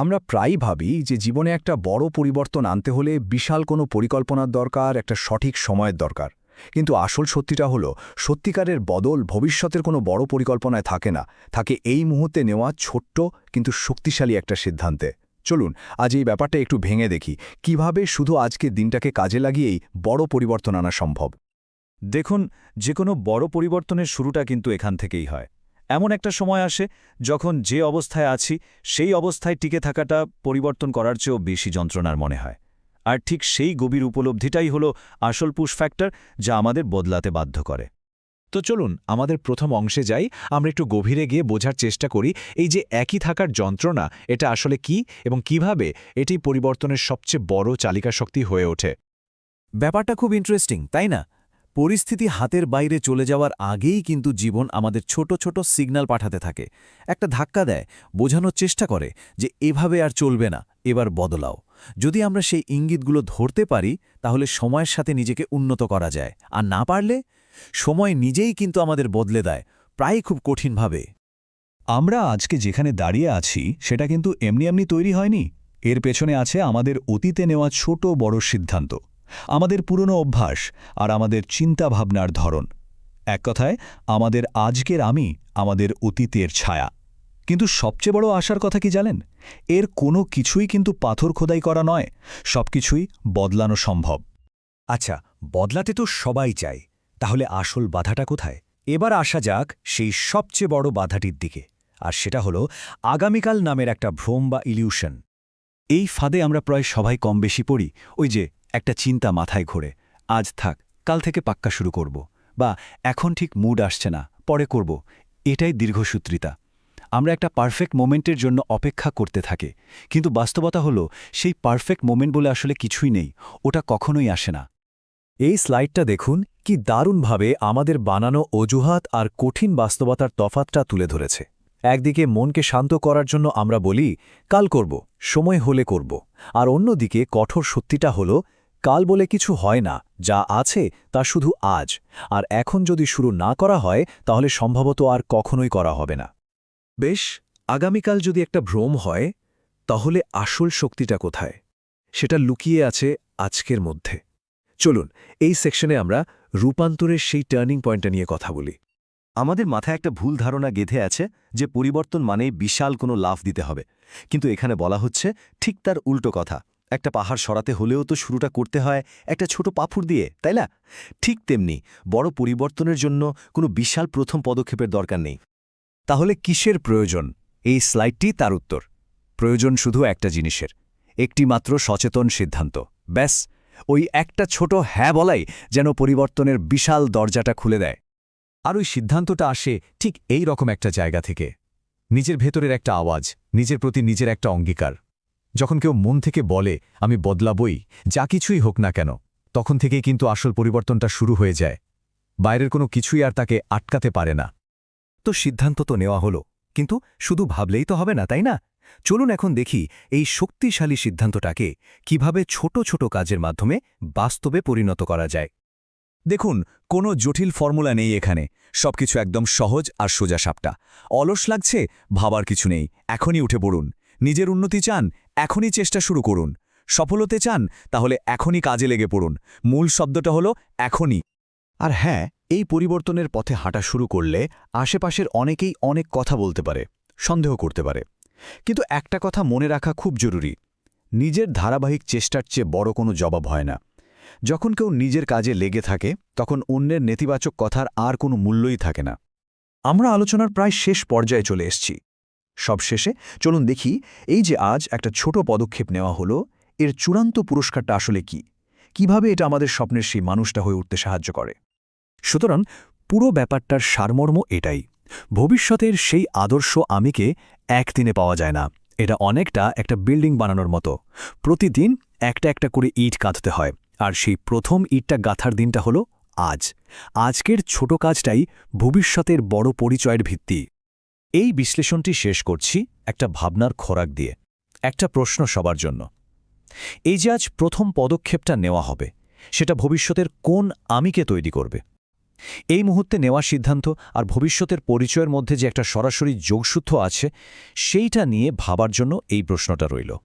আমরা প্রায়ই ভাবি যে জীবনে একটা বড় পরিবর্তন আনতে হলে বিশাল কোনো পরিকল্পনার দরকার, একটা সঠিক সময়ের দরকার। কিন্তু আসল সত্যিটা হলো, সত্যিকারের বদল ভবিষ্যতের কোনো বড় পরিকল্পনায় থাকে না। থাকে এই মুহূর্তে নেওয়া ছোট্ট কিন্তু শক্তিশালী একটা সিদ্ধান্তে। চলুন, আজ এই ব্যাপারটা একটু ভেঙে দেখি। কীভাবে শুধু আজকের দিনটাকে কাজে লাগিয়েই বড় পরিবর্তন আনা সম্ভব? দেখুন যে কোনো বড় পরিবর্তনের শুরুটা কিন্তু এখান থেকেই হয়। এমন একটা সময় আসে যখন যে অবস্থায় আছি, সেই অবস্থায় টিকে থাকাটা পরিবর্তন করার চেয়েও বেশি যন্ত্রণার মনে হয়। আর ঠিক সেই গভীর উপলব্ধিটাই হলো আসল পুশ ফ্যাক্টর যা আমাদের বদলাতে বাধ্য করে। তো চলুন, আমাদের প্রথম অংশে যাই। আমরা একটু গভীরে গিয়ে বোঝার চেষ্টা করি, এই যে একই থাকার যন্ত্রণা, এটা আসলে কি এবং কীভাবে এটি পরিবর্তনের সবচেয়ে বড় চালিকা শক্তি হয়ে ওঠে? ব্যাপারটা খুব ইন্টারেস্টিং তাই না? পরিস্থিতি হাতের বাইরে চলে যাওয়ার আগেই কিন্তু জীবন আমাদের ছোট ছোট সিগন্যাল পাঠাতে থাকে। একটা ধাক্কা দেয়, বোঝানোর চেষ্টা করে যে এভাবে আর চলবে না, এবার বদলাও। যদি আমরা সেই ইঙ্গিতগুলো ধরতে পারি, তাহলে সময়ের সাথে নিজেকে উন্নত করা যায়। আর না পারলে, সময় নিজেই কিন্তু আমাদের বদলে দেয়, প্রায় খুব কঠিনভাবে। আমরা আজকে যেখানে দাঁড়িয়ে আছি, সেটা কিন্তু এমনি এমনি তৈরি হয়নি। এর পেছনে আছে আমাদের অতীতে নেওয়া ছোট বড় সিদ্ধান্ত। আমাদের পুরনো অভ্যাস আর আমাদের চিন্তাভাবনার ধরন। এক কথায়, আমাদের আজকের আমি আমাদের অতীতের ছায়া। কিন্তু সবচেয়ে বড় আশার কথা কি জানেন? এর কোনো কিছুই কিন্তু পাথর খোদাই করা নয়, সবকিছুই বদলানো সম্ভব। আচ্ছা বদলাতে তো সবাই চায় তাহলে আসল বাধাটা কোথায়? এবার আসা যাক সেই সবচেয়ে বড় বাধাটির দিকে, আর সেটা হলো আগামীকাল নামের একটা ভ্রম বা ইলিউশন। এই ফাঁদে আমরা প্রায় সবাই কম বেশি পড়ি, ওই যে, একটা চিন্তা মাথায় ঘোরে, আজ থাক, কাল থেকে পাক্কা শুরু করব, বা এখন ঠিক মুড আসছে না, পরে করব, এটাই দীর্ঘসূত্রিতা। আমরা একটা পারফেক্ট মোমেন্টের জন্য অপেক্ষা করতে থাকে, কিন্তু বাস্তবতা হলো, সেই পারফেক্ট মোমেন্ট বলে আসলে কিছুই নেই, ওটা কখনোই আসে না। এই স্লাইডটা দেখুন, কি দারুণভাবে আমাদের বানানো অজুহাত আর কঠিন বাস্তবতার তফাতটা তুলে ধরেছে। একদিকে মনকে শান্ত করার জন্য আমরা বলি, কাল করব, সময় হলে করব। আর অন্যদিকে কঠোর সত্যিটা হলো, কাল বলে কিছু হয় না, যা আছে তা শুধু আজ। আর এখন যদি শুরু না করা হয়, তাহলে সম্ভবত আর কখনোই করা হবে না। বেশ, আগামীকাল যদি একটা ভ্রম হয়, তাহলে আসল শক্তিটা কোথায়? সেটা লুকিয়ে আছে আজকের মধ্যে। চলুন, এই সেকশনে আমরা রূপান্তরের সেই টার্নিং পয়েন্টটা নিয়ে কথা বলি। আমাদের মাথায় একটা ভুল ধারণা গেঁথে আছে যে পরিবর্তন মানেই বিশাল কোনো লাভ দিতে হবে। কিন্তু এখানে বলা হচ্ছে, ঠিক তার উল্টো কথা। একটা পাহাড় সরাতে হলেও তো শুরুটা করতে হয় একটা ছোট পাফুর দিয়ে, তাই না? ঠিক তেমনি বড় পরিবর্তনের জন্য কোনো বিশাল প্রথম পদক্ষেপের দরকার নেই। তাহলে কিসের প্রয়োজন? এই স্লাইডটি তার উত্তর। প্রয়োজন শুধু একটা জিনিসের। একটি মাত্র সচেতন সিদ্ধান্ত। ব্যাস, ওই একটা ছোট হ্যাঁ বলাই যেন পরিবর্তনের বিশাল দরজাটা খুলে দেয়। আর ওই সিদ্ধান্তটা আসে ঠিক এই রকম একটা জায়গা থেকে। নিজের ভেতরের একটা আওয়াজ, নিজের প্রতি নিজের একটা অঙ্গীকার। যখন কেউ মন থেকে বলে, আমি বদলাবই, যা কিছুই হোক না কেন, তখন থেকেই কিন্তু আসল পরিবর্তনটা শুরু হয়ে যায়। বাইরের কোনো কিছুই আর তাকে আটকাতে পারে না। তো সিদ্ধান্ত তো নেওয়া হলো, কিন্তু শুধু ভাবলেই তো হবে না, তাই না? চলুন এখন দেখি এই শক্তিশালী সিদ্ধান্তটাকে কীভাবে ছোট ছোট কাজের মাধ্যমে বাস্তবে পরিণত করা যায়। দেখুন, কোনো জটিল ফর্মুলা নেই এখানে। সবকিছু একদম সহজ আর সোজা সাপটা। অলস লাগছে, ভাবার কিছু নেই। এখনই উঠে পড়ুন। নিজের উন্নতি চান, এখনই চেষ্টা শুরু করুন। সফলতে চান, তাহলে এখনই কাজে লেগে পড়ুন। মূল শব্দটা হলো এখনই। আর হ্যাঁ এই পরিবর্তনের পথে হাঁটা শুরু করলে আশেপাশের অনেকেই অনেক কথা বলতে পারে, সন্দেহ করতে পারে। কিন্তু একটা কথা মনে রাখা খুব জরুরি। নিজের ধারাবাহিক চেষ্টার চেয়ে বড় কোনো জবাব হয় না। যখন কেউ নিজের কাজে লেগে থাকে, তখন অন্যের নেতিবাচক কথার আর কোনো মূল্যই থাকে না। আমরা আলোচনার প্রায় শেষ পর্যায়ে চলে এসছি। সবশেষে চলুন দেখি, এই যে আজ একটা ছোট পদক্ষেপ নেওয়া হলো, এর চূড়ান্ত পুরস্কারটা আসলে কি? কীভাবে এটা আমাদের স্বপ্নের সেই মানুষটা হয়ে উঠতে সাহায্য করে? সুতরাং, পুরো ব্যাপারটার সারমর্ম এটাই। ভবিষ্যতের সেই আদর্শ আমিকে একদিনে পাওয়া যায় না। এটা অনেকটা একটা বিল্ডিং বানানোর মতো। প্রতিদিন একটা একটা করে ইট গাঁথতে হয়। আর সেই প্রথম ইটটা গাঁথার দিনটা হলো আজ। আজকের ছোট কাজটাই ভবিষ্যতের বড় পরিচয়ের ভিত্তি। এই বিশ্লেষণটি শেষ করছি একটা ভাবনার খোরাক দিয়ে। একটা প্রশ্ন সবার জন্য। এই যে আজ প্রথম পদক্ষেপটা নেওয়া হবে, সেটা ভবিষ্যতের কোন আমিকে তৈরি করবে? এই মুহূর্তে নেওয়া সিদ্ধান্ত আর ভবিষ্যতের পরিচয়ের মধ্যে যে একটা সরাসরি যোগসূত্র আছে, সেইটা নিয়ে ভাবার জন্য এই প্রশ্নটা রইল।